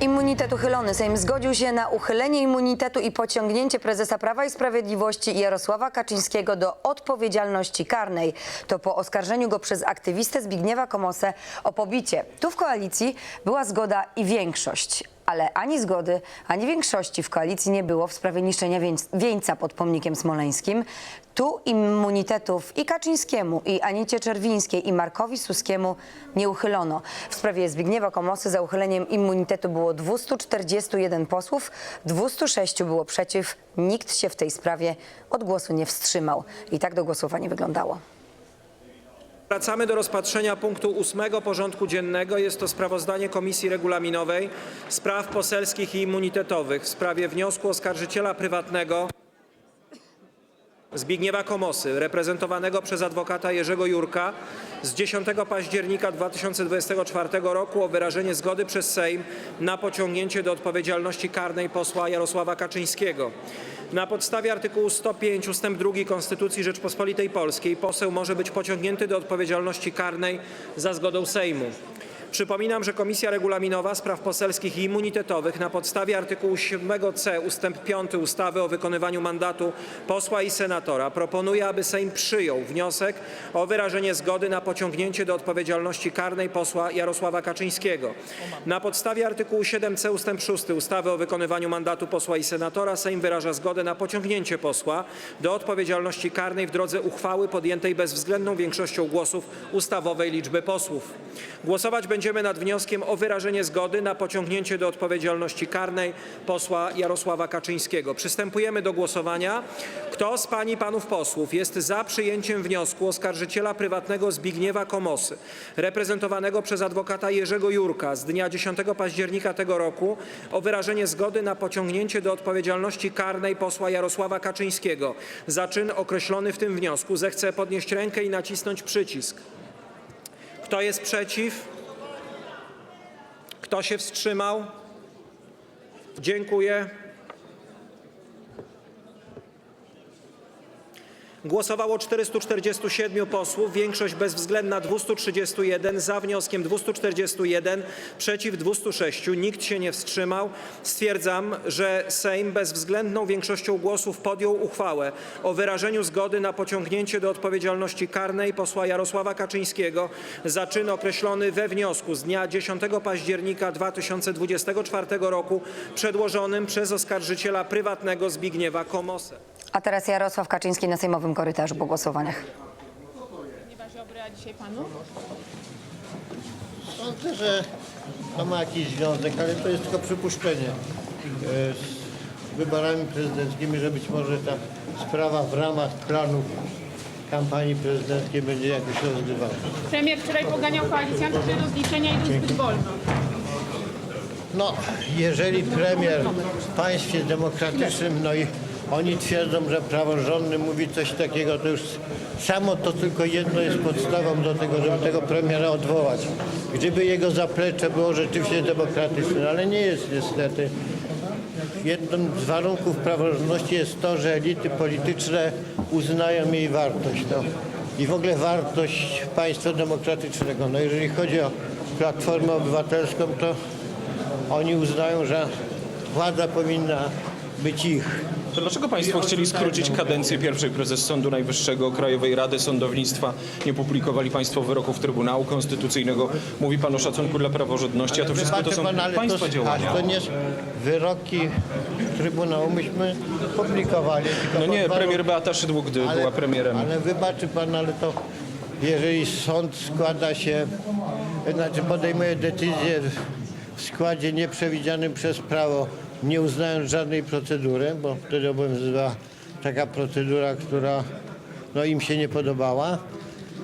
Immunitet uchylony. Sejm zgodził się na uchylenie immunitetu i pociągnięcie prezesa Prawa i Sprawiedliwości Jarosława Kaczyńskiego do odpowiedzialności karnej. To po oskarżeniu go przez aktywistę Zbigniewa Komosę o pobicie. Tu w koalicji była zgoda i większość. Ale ani zgody, ani większości w koalicji nie było w sprawie niszczenia wieńc- wieńca pod pomnikiem smoleńskim. Tu immunitetów i Kaczyńskiemu, i Anicie Czerwińskiej, i Markowi Suskiemu nie uchylono. W sprawie Zbigniewa Komosy za uchyleniem immunitetu było 241 posłów, 206 było przeciw. Nikt się w tej sprawie od głosu nie wstrzymał. I tak do głosowania wyglądało. Wracamy do rozpatrzenia punktu ósmego porządku dziennego. Jest to sprawozdanie Komisji Regulaminowej Spraw Poselskich i Immunitetowych w sprawie wniosku oskarżyciela prywatnego Zbigniewa Komosy, reprezentowanego przez adwokata Jerzego Jurka z 10 października 2024 roku o wyrażenie zgody przez Sejm na pociągnięcie do odpowiedzialności karnej posła Jarosława Kaczyńskiego. Na podstawie artykułu 105 ust. 2 Konstytucji Rzeczpospolitej Polskiej poseł może być pociągnięty do odpowiedzialności karnej za zgodą Sejmu. Przypominam, że Komisja Regulaminowa Spraw Poselskich i Immunitetowych na podstawie artykułu 7c ust. 5 ustawy o wykonywaniu mandatu posła i senatora proponuje, aby Sejm przyjął wniosek o wyrażenie zgody na pociągnięcie do odpowiedzialności karnej posła Jarosława Kaczyńskiego. Na podstawie artykułu 7c ust. 6 ustawy o wykonywaniu mandatu posła i senatora Sejm wyraża zgodę na pociągnięcie posła do odpowiedzialności karnej w drodze uchwały podjętej bezwzględną większością głosów ustawowej liczby posłów. Głosować będziemy nad wnioskiem o wyrażenie zgody na pociągnięcie do odpowiedzialności karnej posła Jarosława Kaczyńskiego. Przystępujemy do głosowania. Kto z pań i panów posłów jest za przyjęciem wniosku oskarżyciela prywatnego Zbigniewa Komosy, reprezentowanego przez adwokata Jerzego Jurka z dnia 10 października tego roku o wyrażenie zgody na pociągnięcie do odpowiedzialności karnej posła Jarosława Kaczyńskiego za czyn określony w tym wniosku, zechce podnieść rękę i nacisnąć przycisk. Kto jest przeciw? Kto się wstrzymał? Dziękuję. Głosowało 447 posłów, większość bezwzględna 231, za wnioskiem 241, przeciw 206, nikt się nie wstrzymał. Stwierdzam, że Sejm bezwzględną większością głosów podjął uchwałę o wyrażeniu zgody na pociągnięcie do odpowiedzialności karnej posła Jarosława Kaczyńskiego za czyn określony we wniosku z dnia 10 października 2024 roku przedłożonym przez oskarżyciela prywatnego Zbigniewa Komosę. A teraz Jarosław Kaczyński na sejmowym korytarzu po głosowaniach. Zbigniewa Ziobry, a dzisiaj panu? Sądzę, że to ma jakiś związek, ale to jest tylko przypuszczenie e, z wyborami prezydenckimi, że być może ta sprawa w ramach planów kampanii prezydenckiej będzie jakoś rozgrywana. Premier wczoraj poganiał koalicjantów, że rozliczenia idą zbyt wolno. No, jeżeli premier w państwie demokratycznym, no i oni twierdzą, że praworządny mówi coś takiego, to już samo to tylko jedno jest podstawą do tego, żeby tego premiera odwołać. Gdyby jego zaplecze było rzeczywiście demokratyczne, ale nie jest niestety. Jednym z warunków praworządności jest to, że elity polityczne uznają jej wartość. No. I w ogóle wartość państwa demokratycznego. No jeżeli chodzi o Platformę Obywatelską, to oni uznają, że władza powinna być ich. To dlaczego Państwo chcieli skrócić kadencję pierwszej prezes Sądu Najwyższego, Krajowej Rady Sądownictwa? Nie publikowali Państwo wyroków Trybunału Konstytucyjnego. Mówi Pan o szacunku dla praworządności, a to wszystko to są pan, ale Państwa to, działania. aż to nie wyroki Trybunału myśmy publikowali. No nie, premier Beata Szydło, gdy była premierem. Ale wybaczy pan, ale to jeżeli sąd składa się, znaczy podejmuje decyzję w składzie nieprzewidzianym przez prawo, nie uznając żadnej procedury, bo wtedy obowiązywała taka procedura, która no, im się nie podobała,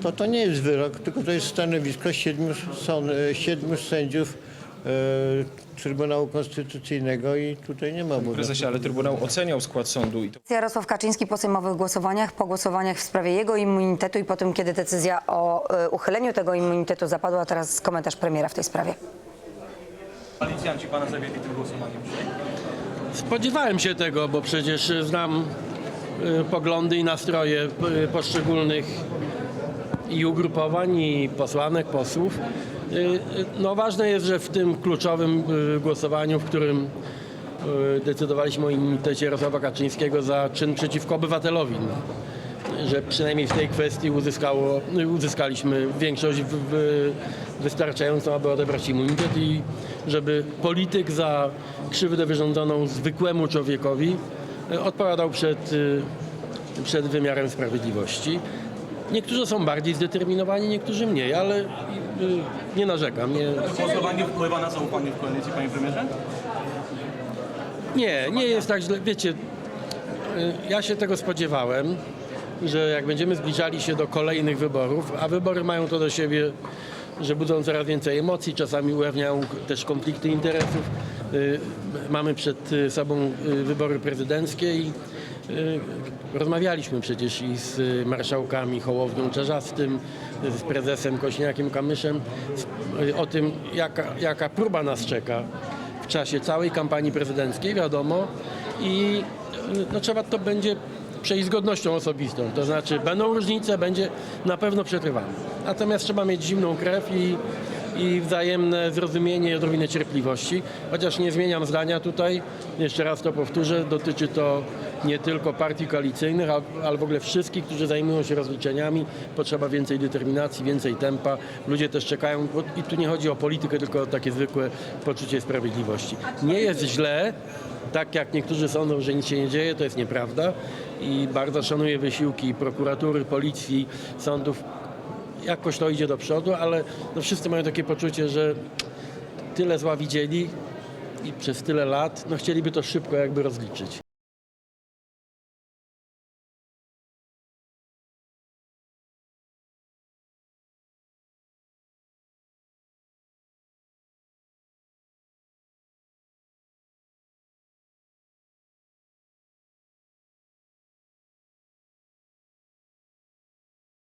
to to nie jest wyrok, tylko to jest stanowisko siedmiu, sąd, siedmiu sędziów e, Trybunału Konstytucyjnego i tutaj nie ma obowiązku. Prezesie, ale Trybunał oceniał skład sądu i to Jarosław Kaczyński po sejmowych głosowaniach, po głosowaniach w sprawie jego immunitetu i po tym, kiedy decyzja o e, uchyleniu tego immunitetu zapadła, teraz komentarz premiera w tej sprawie. Policjanci Pana zawiedli tym głosowaniem Spodziewałem się tego, bo przecież znam y, poglądy i nastroje y, poszczególnych i ugrupowań, i posłanek, posłów. Y, No ważne jest, że w tym kluczowym głosowaniu, w którym decydowaliśmy o immunitecie Jarosława Kaczyńskiego za czyn przeciwko obywatelowi, no, że przynajmniej w tej kwestii uzyskało, uzyskaliśmy większość w, w, wystarczającą, aby odebrać immunitet i żeby polityk za krzywdę wyrządzoną zwykłemu człowiekowi y, odpowiadał przed, y, przed wymiarem sprawiedliwości. Niektórzy są bardziej zdeterminowani, niektórzy mniej, ale y, nie narzekam. Nie, Głosowanie wpływa na zaufanie w koalicji, panie premierze? Nie, nie jest tak źle. Wiecie, ja się tego spodziewałem, że jak będziemy zbliżali się do kolejnych wyborów, a wybory mają to do siebie, że budzą coraz więcej emocji, czasami ujawniają też konflikty interesów. Y, Mamy przed sobą y, wybory prezydenckie i y, rozmawialiśmy przecież i z marszałkami Hołownią Czarzastym, y, z prezesem Kośniakiem Kamyszem o tym, jaka, jaka próba nas czeka w czasie całej kampanii prezydenckiej, wiadomo, i no, trzeba to będzie przejść z godnością osobistą. To znaczy będą różnice, będzie na pewno przetrwamy. Natomiast trzeba mieć zimną krew i, i wzajemne zrozumienie i odrobinę cierpliwości. Chociaż nie zmieniam zdania tutaj, jeszcze raz to powtórzę, dotyczy to nie tylko partii koalicyjnych, ale w ogóle wszystkich, którzy zajmują się rozliczeniami. Potrzeba więcej determinacji, więcej tempa. Ludzie też czekają i tu nie chodzi o politykę, tylko o takie zwykłe poczucie sprawiedliwości. Nie jest źle, tak jak niektórzy sądzą, że nic się nie dzieje, to jest nieprawda i bardzo szanuję wysiłki prokuratury, policji, sądów. Jakoś to idzie do przodu, ale no wszyscy mają takie poczucie, że tyle zła widzieli i przez tyle lat, no chcieliby to szybko jakby rozliczyć.